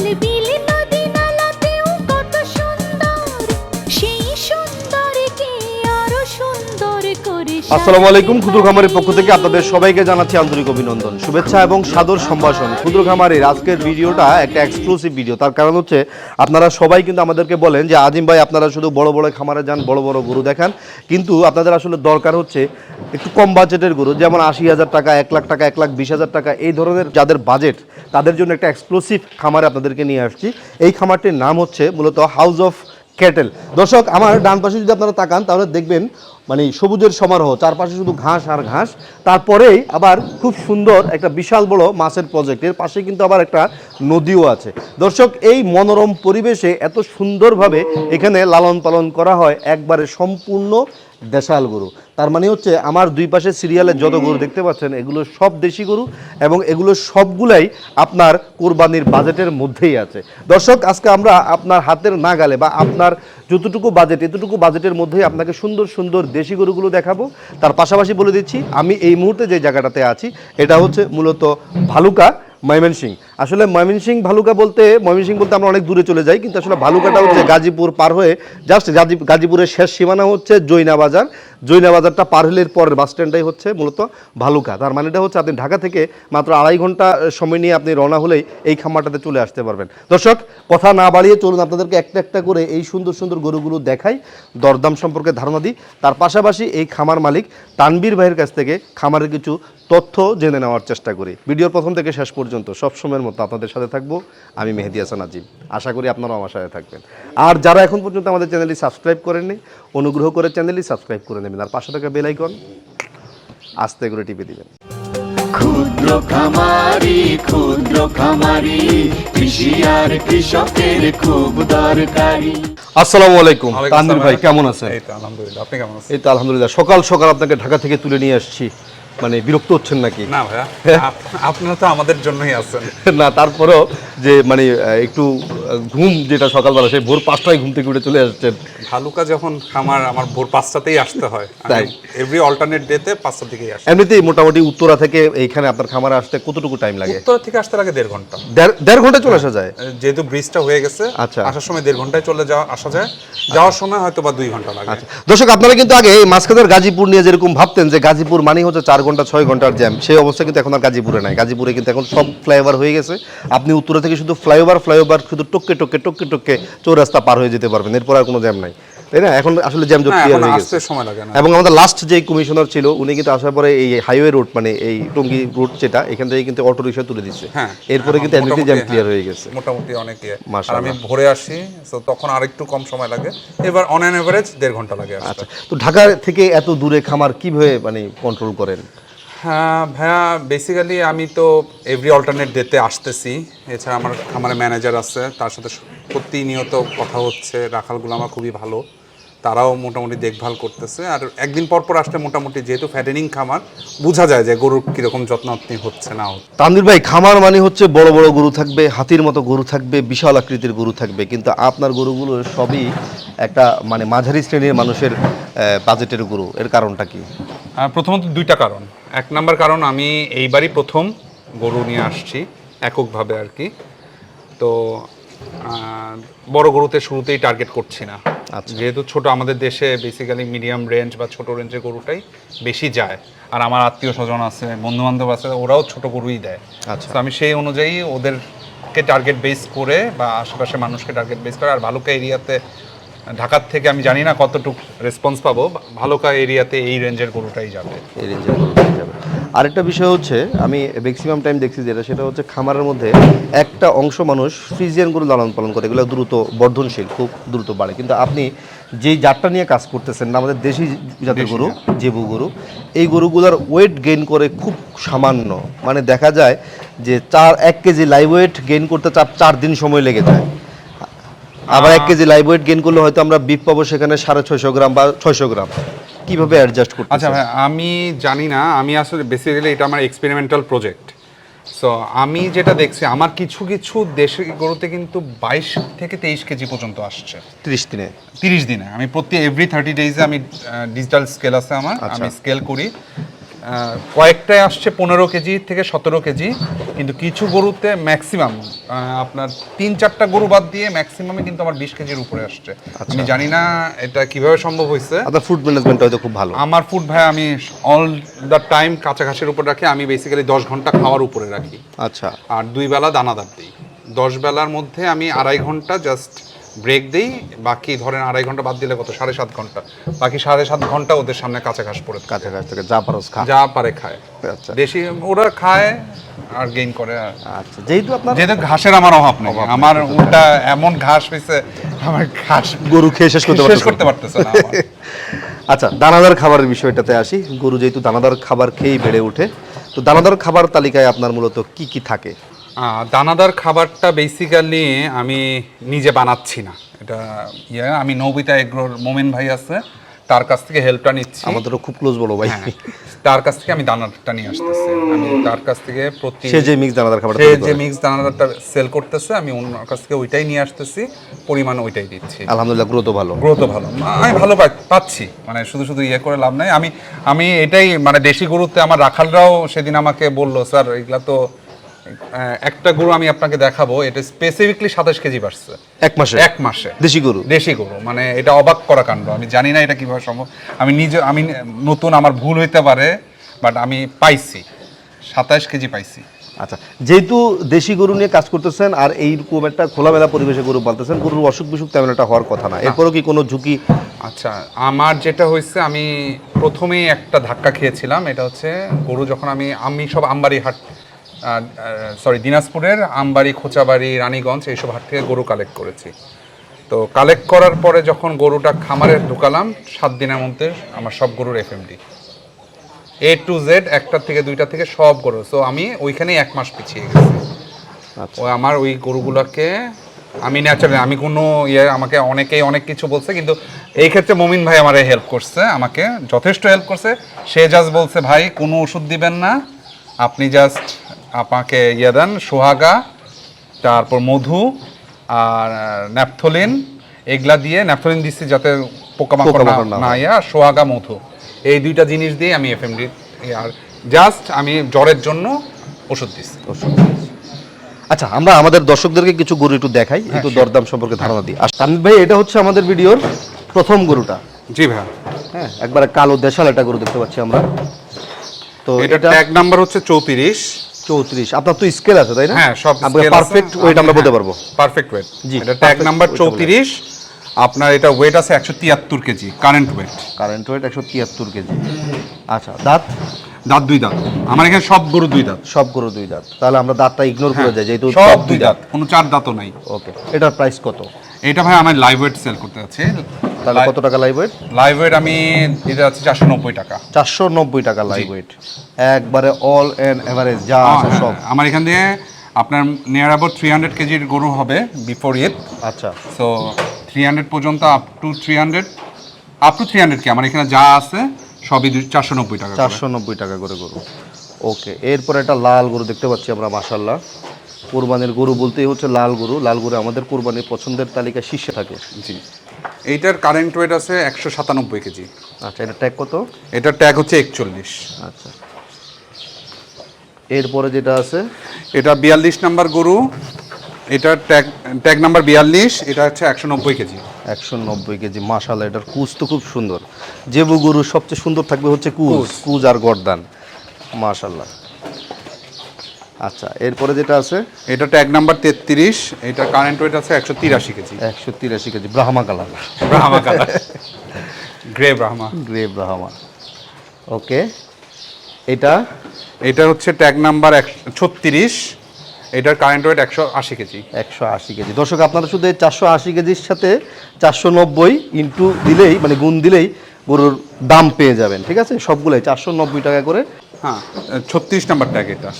கால் பீ আসসালামু আলাইকুম, ক্ষুদ্র খামারের পক্ষ থেকে আপনাদের সবাইকে জানাচ্ছি আন্তরিক অভিনন্দন। শুভেচ্ছা এবং সাদর সম্ভাষণ। ক্ষুদ্র খামারের আজকের ভিডিওটা একটা এক্সক্লুসিভ ভিডিও তার কারণ হচ্ছে, আপনারা সবাই কিন্তু আমাদেরকে বলেন যে, আজিম ভাই, আপনারা শুধু বড় বড় খামারে যান, বড় বড় গরু দেখান। কিন্তু আপনাদের আসলে দরকার হচ্ছে একটু কম বাজেটের গরু, যেমন আশি হাজার টাকা, এক লাখ টাকা, এক লাখ বিশ হাজার টাকা, এই ধরনের যাদের বাজেট তাদের জন্য একটা এক্সক্লুসিভ খামারে আপনাদেরকে নিয়ে আসছি। এই খামারটির নাম হচ্ছে মূলত হাউস অফ ক্যাটেল দর্শক, আমার ডান পাশে যদি আপনারা তাকান, তাহলে দেখবেন মানে সবুজের সমারোহ, চারপাশে শুধু ঘাস আর ঘাস। তারপরেই আবার খুব সুন্দর একটা বিশাল বড় মাছের প্রজেক্ট এর পাশে কিন্তু আবার একটা নদীও আছে। দর্শক, এই মনোরম পরিবেশে এত সুন্দরভাবে এখানে লালন পালন করা হয়, একবারে সম্পূর্ণ দেশাল গরু। তার মানে হচ্ছে আমার দুই পাশে সিরিয়ালের যত গরু দেখতে পাচ্ছেন, এগুলো সব দেশি গরু এবং এগুলো সবগুলাই আপনার কোরবানির বাজেটের মধ্যেই আছে। দর্শক, আজকে আমরা আপনার হাতের নাগালে বা আপনার যতটুকু বাজেট, এতটুকু বাজেটের মধ্যেই আপনাকে সুন্দর সুন্দর দেশি গরুগুলো দেখাবো। তার পাশাপাশি বলে দিচ্ছি, আমি এই মুহূর্তে যে জায়গাটাতে আছি, এটা হচ্ছে মূলত ভালুকা ময়মনসিং আসলে ময়মনসিং ভালুকা বলতে ময়মনসিং বলতে আমরা অনেক দূরে চলে যাই, কিন্তু আসলে ভালুকাটা হচ্ছে গাজীপুর পার হয়ে জাস্ট গাজীপুরের শেষ সীমানা হচ্ছে জৈনা বাজার। জৈনা বাজারটা পার হলের পরের বাস স্ট্যান্ডটাই হচ্ছে মূলত ভালুকা। তার মানেটা হচ্ছে আপনি ঢাকা থেকে মাত্র আড়াই ঘণ্টা সময় নিয়ে আপনি রওনা হলেই এই খামারটাতে চলে আসতে পারবেন। দর্শক, কথা না বাড়িয়ে চলুন আপনাদেরকে একটা একটা করে এই সুন্দর সুন্দর গরুগুলো দেখাই, দরদাম সম্পর্কে ধারণা দিই। তার পাশাপাশি এই খামার মালিক তানবীর ভাইয়ের কাছ থেকে খামারের কিছু তথ্য জেনে নেওয়ার চেষ্টা করি। ভিডিওর প্রথম থেকে শেষ পর্যন্ত সব সময়ের মতো আপনাদের সাথে থাকব। আমি মেহেদি হাসান আজিম। আশা করি আপনারাও আমার সাথে থাকবেন। আর যারা এখন পর্যন্ত আমাদের চ্যানেলটি সাবস্ক্রাইব করেননি অনুগ্রহ করে চ্যানেলটি সাবস্ক্রাইব করে নেবেন। আর পাশে থাকা বেল আইকন আস্তে করে টিপে দিবেন। ক্ষুদ্র খামারি ক্ষুদ্র খামারি কৃষি আর কৃষকের খুব দরকারি। আসসালামু আলাইকুম। তানভীর ভাই কেমন আছেন? এই তো আলহামদুলিল্লাহ আপনি কেমন আছেন? এই তো আলহামদুলিল্লাহ। সকাল সকাল আপনাকে ঢাকা থেকে তুলে নিয়ে আসছি। মানে বিরক্ত হচ্ছেন নাকি? না ভাইয়া আপ- আপনারা তো আমাদের জন্যই আছেন। না তারপরেও যে মানে একটু ঘুম যেটা সকালবেলা সেই ভোর পাঁচটায় ঘুম থেকে উঠে চলে আসছেন। ভালুকা যখন খামার আমার ভোর পাঁচটাতেই আসতে হয়। তাই? এভরি অল্টারনেট ডেতে পাঁচটার দিকেই আসে। এমনিতেই মোটামুটি উত্তরা থেকে এইখানে আপনার খামারে আসতে কতটুকু টাইম লাগে? উত্তর থেকে আসতে লাগে দেড় ঘণ্টা। দেড় ঘণ্টা চলে আসা যায়? যেহেতু ব্রিজটা হয়ে গেছে আচ্ছা। আসার সময় দেড় ঘন্টায় চলে যাওয়া আসা যায়। যাওয়ার সময় হয়তো বা দুই ঘণ্টা লাগে। দর্শক আপনারা কিন্তু আগে এই মাঝখানের গাজীপুর নিয়ে যেরকম ভাবতেন যে গাজীপুর মানে হচ্ছে চার ঘণ্টা ছয় ঘণ্টার জ্যাম সেই অবস্থা কিন্তু এখন আর গাজীপুরে নাই। গাজীপুরে কিন্তু এখন সব ফ্লাইওভার হয়ে গেছে। আপনি উত্তরা থেকে শুধু ফ্লাইওভার ফ্লাইওভার শুধু টপকে টপকে টপকে টপকে চৌরাস্তা পার হয়ে যেতে পারবেন। এরপর আর কোনো জ্যাম নাই। তাই না? এখন আসলে জ্যাম জট ক্লিয়ার হয়ে গেছে। সময় লাগে না। এবং আমাদের লাস্ট যে কমিশনার ছিল উনি কিন্তু আসার পরে এই হাইওয়ে রোড মানে এই টঙ্গী রোড যেটা এখান থেকে কিন্তু অটো রিক্সা তুলে দিচ্ছে। হ্যাঁ এরপরে কিন্তু এখন এমনিতে জ্যাম ক্লিয়ার হ্যাঁ, গেছে। মোটামুটি অনেক ইয়ে। আর আমি ভোরে আসি তো তখন আরেকটু কম সময় লাগে। এবার অন অ্যান এভারেজ দেড় ঘণ্টা লাগে আচ্ছা তো ঢাকা থেকে এত দূরে খামার কীভাবে মানে কন্ট্রোল করেন? ভাইয়া বেসিক্যালি আমি তো এভরি অল্টারনেট ডেতে আসতেছি। এছাড়া আমার আমার ম্যানেজার আছে, তার সাথে প্রতিনিয়ত কথা হচ্ছে। রাখালগুলো আমার খুবই ভালো। তারাও মোটামুটি দেখভাল করতেছে। আর একদিন পর পর আসলে মোটামুটি যেহেতু ফ্যাটেনিং খামার, বোঝা যায় যে গরুর কীরকম যত্নআত্নি হচ্ছে না তানভীর ভাই, খামার মানে হচ্ছে বড় বড় গরু থাকবে, হাতির মতো গরু থাকবে, বিশাল আকৃতির গরু থাকবে। কিন্তু আপনার গরুগুলো সবই একটা মানে মাঝারি শ্রেণির মানুষের বাজেটের গরু। এর কারণটা কি? প্রথমত দুইটা কারণ। এক নাম্বার কারণ আমি এইবারই প্রথম গরু নিয়ে আসছি এককভাবে আর কি। তো বড় গরুতে শুরুতেই টার্গেট করছি না। আচ্ছা। যেহেতু ছোট আমাদের দেশে বেসিক্যালি মিডিয়াম রেঞ্জ বা ছোট রেঞ্জের গরুটাই বেশি যায়। আর আমার আত্মীয় স্বজন আছে বন্ধু বান্ধব আছে ওরাও ছোট গরুই দেয়। আচ্ছা। তো আমি সেই অনুযায়ী ওদেরকে টার্গেট বেস করে বা আশেপাশে মানুষকে টার্গেট বেস করে আর ভালুকা এরিয়াতে ঢাকার থেকে আমি জানি না কতটুকু রেসপন্স পাবো ভালুকা এরিয়াতে এই রেঞ্জের গরুটাই যাবে। এই রেঞ্জের গরু পেয়ে যাবে। আরেকটা বিষয় হচ্ছে আমি ম্যাক্সিমাম টাইম দেখছি যেটা সেটা হচ্ছে খামারের মধ্যে একটা অংশ মানুষ ফ্রিজিয়ান গরু লালন পালন করে এগুলো দ্রুত বর্ধনশীল খুব দ্রুত বাড়ে। কিন্তু আপনি যেই জাতটা নিয়ে কাজ করতেছেন না আমাদের দেশি জাতের গরু জেবু গরু এই গরুগুলোর ওয়েট গেইন করে খুব সামান্য মানে দেখা যায় যে চার এক কেজি লাইভ ওয়েট গেইন করতে চার চার দিন সময় লেগে যায়। আবার এক কেজি লাইভ ওয়েট গেইন করলে হয়তো আমরা বিপ পাবো সেখানে সাড়ে ছয়শো গ্রাম বা ছয়শো গ্রাম। কীভাবে অ্যাডজাস্ট করতে আচ্ছা ভাই আমি জানি না আমি আসলে বেসিক্যালি এটা আমার এক্সপেরিমেন্টাল প্রজেক্ট সো আমি যেটা দেখছি আমার কিছু কিছু দেশি গরুতে কিন্তু বাইশ থেকে তেইশ কেজি পর্যন্ত আসছে। ত্রিশ দিনে? তিরিশ দিনে। আমি প্রতি এভরি থার্টি ডেজে আমি ডিজিটাল স্কেল আছে আমার আচ্ছা। আমি স্কেল করি। কয়েকটায় আসছে পনেরো কেজি থেকে সতেরো কেজি কিন্তু কিছু গরুতে ম্যাক্সিমাম আপনার তিন চারটা গরু বাদ দিয়ে ম্যাক্সিমামে কিন্তু আমার বিশ কেজির উপরে আসছে। আমি জানি না এটা কীভাবে সম্ভব হয়েছে। আপনার ফুড ম্যানেজমেন্ট হয়তো খুব ভালো। আমার ফুড ভাই আমি অল দ্য টাইম কাঁচা ঘাসের উপর রাখি আমি বেসিক্যালি দশ ঘণ্টা খাওয়ার উপরে রাখি। আচ্ছা। আর দুই বেলা দানাদার দিই। দশ বেলার মধ্যে আমি আড়াই ঘণ্টা জাস্ট ব্রেক দিই বাকি ধরেন আড়াই ঘণ্টা বাদ দিলে কত? সাড়ে সাত ঘণ্টা। বাকি সাড়ে সাত ঘণ্টা ওদের সামনে কাঁচা ঘাস পড়ে থাকে। কাছাকাছি থেকে যা পারস খা। যা পারে খায়। আচ্ছা। দেশি ওরা খায় আর গেইন করে। আচ্ছা যেহেতু আপনার যেহেতু ঘাসের আমার অভাব নেই। আমার উল্টা এমন ঘাস হয়েছে আমার ঘাস গরু খেয়ে শেষ করতে শেষ করতে পারতেছে না আচ্ছা দানাদার খাবারের বিষয়টাতে আসি। গরু যেহেতু দানাদার খাবার খেয়েই বেড়ে ওঠে তো দানাদার খাবার তালিকায় আপনার মূলত কি কি থাকে? দানাদার খাবারটা বেসিক্যালি আমি নিজে বানাচ্ছি না। এটা ইয়ে আমি নবিতা এগ্রোর মোমেন ভাই আছে তার কাছ থেকে হেল্পটা নিচ্ছি। আমাদেরও খুব ক্লোজ বলো ভাই। হ্যাঁ, তার কাছ থেকে আমি দানাটা নিয়ে আসতেছি। আমি তার কাছ থেকে প্রতি সে যে মিক্স দানাদার খাবার সে যে মিক্স দানাদারটা সেল করতেছে আমি ওনার কাছ থেকে ওইটাই নিয়ে আসতেছি পরিমাণ ওইটাই দিচ্ছি। আলহামদুলিল্লাহ গ্রোথ ভালো। গ্রোথও ভালো। আমি ভালো পাচ্ছি মানে শুধু শুধু ইয়ে করে লাভ নাই। আমি আমি এটাই মানে দেশি গরুতে আমার রাখালরাও সেদিন আমাকে বলল স্যার এগুলা তো একটা গরু আমি আপনাকে দেখাবো এটা স্পেসিফিকলি সাতাশ কেজি বাড়ছে। এক মাসে? এক মাসে। দেশি গরু? দেশি গরু মানে এটা অবাক করা কাণ্ড। আমি জানি না এটা কীভাবে সম্ভব। আমি নিজে আমি নতুন আমার ভুল হইতে পারে বাট আমি পাইছি। সাতাশ কেজি পাইছি। আচ্ছা যেহেতু দেশি গরু নিয়ে কাজ করতেছেন আর এইরকম একটা খোলামেলা পরিবেশে গরু পালতেছেন গরুর অসুখ বিসুখ তেমন একটা হওয়ার কথা না। এরপরও কি কোনো ঝুঁকি? আচ্ছা আমার যেটা হয়েছে আমি প্রথমেই একটা ধাক্কা খেয়েছিলাম। এটা হচ্ছে গরু যখন আমি আমি সব আমবাড়ি হাট সরি দিনাজপুরের আমবাড়ি খোঁচাবাড়ি রানীগঞ্জ এইসব হাট থেকে গরু কালেক্ট করেছি। তো কালেক্ট করার পরে যখন গরুটা খামারে ঢুকালাম সাত দিনের মধ্যে আমার সব গরুর এফএমডি এ টু জেড একটা থেকে দুইটা থেকে সব গরু। সো আমি ওইখানেই এক মাস পিছিয়ে গেছি। আচ্ছা। ও আমার ওই গরুগুলোকে আমি ন্যাচারালি আমি কোনো ইয়ে আমাকে অনেকেই অনেক কিছু বলছে কিন্তু এই ক্ষেত্রে মমিন ভাই আমারে হেল্প করছে আমাকে যথেষ্ট হেল্প করছে। সে জাস্ট বলছে ভাই কোনো ওষুধ দিবেন না। আপনি জাস্ট আপনাকে ইয়ে দেন সোহাগা তারপর মধু আর ন্যাপথলিন। এগুলা দিয়ে ন্যাপথলিন দিচ্ছি যাতে পোকামাকড় না ইয়া সোহাগা মধু। এই দুইটা জিনিস দিয়ে আমি এফএমডি আর জাস্ট আমি জ্বরের জন্য ওষুধ দিচ্ছি অসুখ। আচ্ছা আমরা আমাদের দর্শকদেরকে কিছু গরু একটু দেখাই একটু দরদাম সম্পর্কে ধারণা দিই। আর তানভীর ভাই এটা হচ্ছে আমাদের ভিডিওর প্রথম গরুটা। জি ভাই হ্যাঁ একবারে কালো দেশাল একটা গরু দেখতে পাচ্ছি আমরা। তো এটা এটা ট্যাগ নাম্বার হচ্ছে চৌত্রিশ। চৌত্রিশ। আপনার তো স্কেল আছে তাই না? হ্যাঁ সব পারফেক্ট ওয়েট আমরা বলতে পারব। পারফেক্ট ওয়েট জি, এটা ট্যাগ নাম্বার weight টা বলে। চৌত্রিশ। আপনার এটা ওয়েট আছে একশো তিয়াত্তর kg current weight current weight একশো তিয়াত্তর কেজি। আচ্ছা দাঁত? দাঁত দুই দাঁত। আমার এখানে সব গরু দুই দাঁত। সব গরু দুই দাঁত। তাহলে আমরা দাঁতটা ইগনোর করে যাই যেহেতু হ্যাঁ, সব দুই দাঁত। কোনো চার দাঁতও নাই। ওকে এটার প্রাইস কত? এটা ভাই আমার লাইভ ওয়েট সেল করতে যাচ্ছে তাহলে কত টাকা লাইভ ওয়েট লাইভ ওয়েট আমি দিতে যাচ্ছি চারশো নব্বই টাকা। চারশো নব্বই টাকা লাইভ ওয়েট একবারে অল এন্ড এভারেজ যা হ্যাঁ, আছে সব। আমার এখান দিয়ে আপনার নিয়ার অ্যাবাউট থ্রি হান্ড্রেড কেজির গরু হবে বিফোর আচ্ছা। সো থ্রি হান্ড্রেড পর্যন্ত up to three hundred up to three hundred কি আমার এখানে যা আছে সবই চারশো নব্বই টাকা চারশো নব্বই টাকা করে গরু। ওকে এরপর একটা লাল গরু দেখতে পাচ্ছি আমরা মাসাল্লাহ কোরবানির গরু বলতেই হচ্ছে লাল গরু। লাল গরু আমাদের কোরবানির পছন্দের তালিকায় শীর্ষে থাকে। জি। এইটার কারেন্ট ওয়েট আছে একশো সাতানব্বই কেজি। আচ্ছা এটা ট্যাগ কত? এটার ট্যাগ হচ্ছে একচল্লিশ। আচ্ছা। এরপরে যেটা আছে? এটা বিয়াল্লিশ নাম্বার গরু। এটা ট্যাগ ট্যাগ নাম্বার বিয়াল্লিশ এটা হচ্ছে একশো নব্বই কেজি। একশো নব্বই কেজি মাসাল্লাহ এটার কুচ তো খুব সুন্দর। জেবু গরু সবচেয়ে সুন্দর থাকবে হচ্ছে কুচ কুচ আর গর্দান মাশাল্লাহ আচ্ছা এরপরে যেটা আছে? এটা ট্যাগ নাম্বার তেত্রিশ এটা কারেন্ট ওয়েট আছে একশো তিরাশি কেজি। একশো তিরাশি kg Brahma colour. Brahma colour. Grey Brahma. Grey Brahma. Okay এটা? এটা হচ্ছে ট্যাগ নাম্বার এক ছত্রিশ এটার কারেন্ট ওয়েট একশো আশি কেজি। একশো আশি কেজি। দর্শক আপনারা শুধু চারশো আশি কেজির সাথে চারশো নব্বই ইন্টু দিলেই মানে গুণ দিলেই গরুর দাম পেয়ে যাবেন ঠিক আছে? সবগুলোই চারশো নব্বই টাকা করে। হ্যাঁ ছত্রিশ নাম্বার ট্যাগ এটা।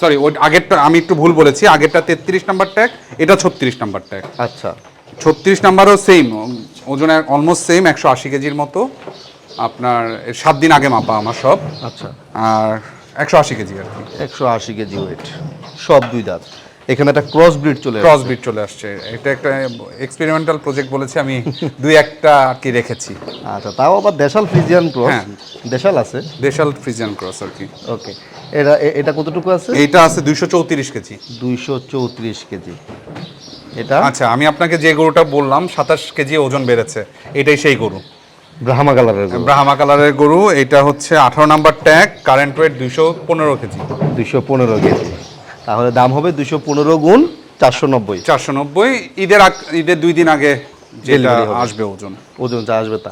সরি ওই আগেরটা আমি একটু ভুল বলেছি আগেরটা তেত্রিশ নাম্বার ট্যাগ এটা ছত্রিশ নাম্বার ট্যাগ আচ্ছা। ছত্রিশ নাম্বারও সেম ওজনে অলমোস্ট সেম একশো আশি কেজির মতো। আপনার সাত দিন আগে মাপা আমার সব। আচ্ছা। আর একশো আশি কেজি আর কি। একশো আশি কেজি ওয়েট সব দুই দাঁত। এখানে একটা ক্রস ব্রিড চলে ক্রস ব্রিড চলে আসছে। এটা একটা এক্সপেরিমেন্টাল প্রজেক্ট বলেছি আমি দুই একটা আর কি রেখেছি। আচ্ছা তাও আবার দেশাল ফ্রিজিয়ান ক্রস হ্যাঁ। দেশাল আছে। দেশাল ফ্রিজিয়ান ক্রস আর কি। ওকে এটা এটা কতটুকু আছে? এইটা আছে দুইশো চৌত্রিশ কেজি। দুইশো চৌত্রিশ কেজি। এটা? আচ্ছা আমি আপনাকে যে গরুটা বললাম সাতাশ কেজি ওজন বেড়েছে এটাই সেই গরু। ব্রাহ্মা কালারের গরু। ব্রাহ্মা কালারের গরু এটা হচ্ছে আঠারো নাম্বার ট্যাগ কারেন্ট ওয়েট দুইশো পনেরো কেজি। দুইশো পনেরো কেজি। তাহলে দাম হবে দুইশো পনেরো গুণ চারশো নব্বই। চারশো নব্বই ঈদের আগ- ঈদের দুই দিন আগে যেটা আসবে ওজন। ওজন যা আসবে তা।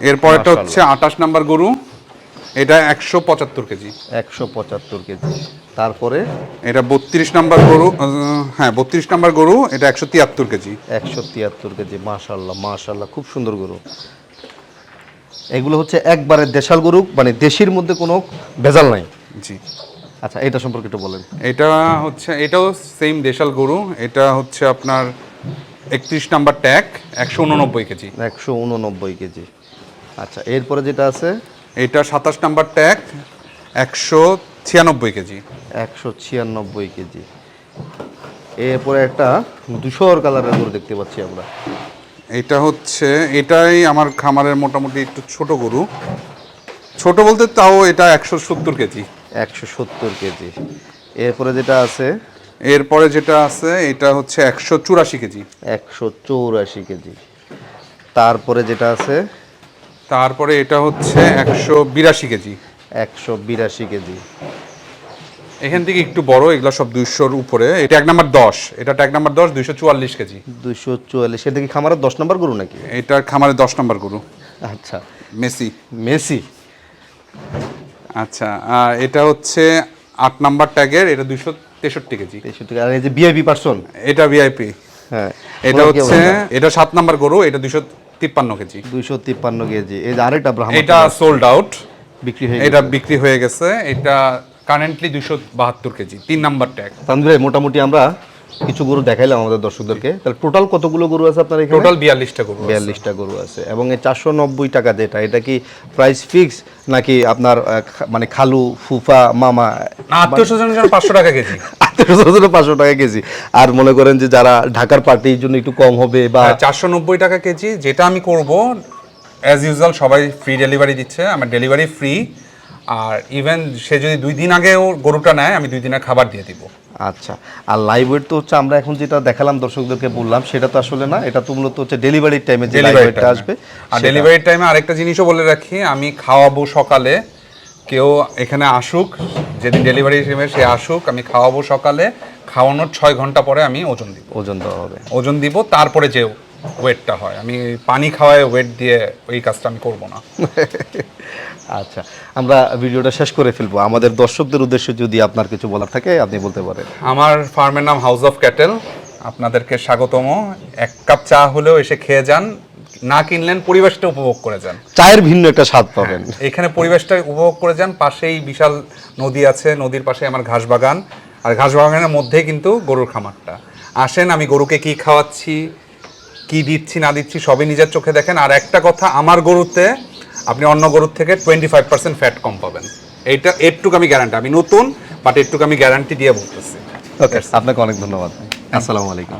এরপরটা হচ্ছে আঠাশ নাম্বার গরু এটা একশো পঁচাত্তর কেজি। একশো পঁচাত্তর কেজি। তারপরে? এটা বত্রিশ নাম্বার গরু হ্যাঁ বত্রিশ নাম্বার গরু এটা একশো তিয়াত্তর কেজি। একশো তিয়াত্তর কেজি মাশাল্লাহ মাশাল্লাহ খুব সুন্দর গরু। এগুলো হচ্ছে একবারে দেশাল গরু মানে দেশির মধ্যে কোনো ভেজাল নাই। জি। আচ্ছা এটা সম্পর্কে একটু বলেন। এটা হচ্ছে এটাও সেম দেশাল গরু এটা হচ্ছে আপনার একত্রিশ নাম্বার ট্যাগ একশো উননব্বই কেজি। একশো উননব্বই কেজি। আচ্ছা এরপরে যেটা আছে? এটা সাতাশ নাম্বার ট্যাগ একশো ছিয়ানব্বই কেজি। একশো ছিয়ানব্বই কেজি। এরপরে একটা দুশোর কালারের গরু দেখতে পাচ্ছি আমরা। এটা হচ্ছে এটাই আমার খামারের মোটামুটি একটু ছোট গরু। ছোট বলতে তাও এটা একশো সত্তর কেজি। একশো সত্তর কেজি। এরপরে যেটা আছে? এরপরে যেটা আছে এটা হচ্ছে একশো চুরাশি কেজি। একশো চৌরাশি কেজি। তারপরে যেটা আছে? তারপরে এটা হচ্ছে একশো বিরাশি কেজি। একশো বিরাশি কেজি। এখান থেকে একটু বড় এগুলো সব দুইশোর উপরে। এটা এক নাম্বার দশ এটা ট্যাগ নাম্বার দশ দুইশো চুয়াল্লিশ কেজি। দুইশো চুয়াল্লিশ এটা কি খামারের দশ নম্বর গরু নাকি? এটা খামারে দশ নাম্বার গরু। আচ্ছা। মেসি। মেসি। আচ্ছা আর এটা হচ্ছে আট নাম্বার ট্যাগের এটা দুইশো তেষট্টি কেজি। তেষট্টি আর এই যে বিআইপি পার্সন? এটা ভিআইপি। হ্যাঁ। এটা হচ্ছে এটা সাত নাম্বার গরু এটা দুইশো তিপ্পান্ন কেজি। দুইশো তিপ্পান্ন কেজি। এই যে আরেকটা ব্রাহ্মণ এটা সোল্ড আউট বিক্রি হয়ে এটা বিক্রি হয়ে গেছে। এটা কারেন্টলি দুইশো বাহাত্তর কেজি তিন নাম্বার ট্যাগ তানভীর মোটামুটি আমরা কিছু গরু দেখাইলাম আমাদের দর্শকদেরকে। তাহলে টোটাল কতগুলো গরু আছে আপনার এখানে? টোটাল বিয়াল্লিশটা গরু বিয়াল্লিশটা গরু আছে। এবং এই চারশো নব্বই টাকা যেটা এটা কি প্রাইস ফিক্স নাকি আপনার মানে খালু ফুফা মামা? আত্মীয় স্বজনের জন্য পাঁচশো টাকা কেজি। আত্মীয় পাঁচশো টাকা কেজি। আর মনে করেন যে যারা ঢাকার পার্টির জন্য একটু কম হবে বা চারশো নব্বই টাকা কেজি যেটা আমি করব অ্যাজ ইউজুয়াল সবাই ফ্রি ডেলিভারি দিচ্ছে আমার ডেলিভারি ফ্রি আর ইভেন সে যদি দুই দিন আগেও গরুটা নেয় আমি দুই দিনের খাবার দিয়ে দিব। আচ্ছা আর লাইভ ওয়েট তো হচ্ছে আমরা এখন যেটা দেখালাম দর্শকদেরকে বললাম সেটা তো আসলে না এটা তো মূলত হচ্ছে ডেলিভারির টাইমে যে ওয়েটটা আসবে। আর ডেলিভারির টাইমে আরেকটা জিনিসও বলে রাখি আমি খাওয়াবো সকালে কেউ এখানে আসুক যেদিন ডেলিভারি হিসেবে সে আসুক আমি খাওয়াবো সকালে খাওয়ানোর ছয় ঘণ্টা পরে আমি ওজন দিব। ওজন দেওয়া হবে। ওজন দিব তারপরে যে ওয়েটটা হয় আমি পানি খাওয়ায় ওয়েট দিয়ে ওই কাজটা আমি করব না। আচ্ছা আমরা ভিডিওটা শেষ করে ফেলব। আমাদের দর্শকদের উদ্দেশ্যে যদি আপনার কিছু বলার থাকে আপনি বলতে পারেন। আমার ফার্মের নাম হাউস অফ ক্যাটেল আপনাদেরকে স্বাগতম। এক কাপ চা হলেও এসে খেয়ে যান না কিনলেন পরিবেশটা উপভোগ করে যান। চায়ের ভিন্ন একটা স্বাদ পাবেন। এখানে পরিবেশটা উপভোগ করে যান। পাশেই বিশাল নদী আছে নদীর পাশে আমার ঘাস বাগান। আর ঘাস বাগানের মধ্যেই কিন্তু গরুর খামারটা। আসেন আমি গরুকে কি খাওয়াচ্ছি কি দিচ্ছি না দিচ্ছি সবই নিজের চোখে দেখেন। আর একটা কথা আমার গরুতে আপনি অন্য গরুর থেকে টোয়েন্টি ফাইভ পার্সেন্ট ফ্যাট কম পাবেন। এইটা এরটুকু আমি গ্যারান্টি আমি নতুন বাট এরটুকু আমি গ্যারান্টি দিয়ে বলতেছি। ওকে আপনাকে অনেক ধন্যবাদ। আসসালামু আলাইকুম।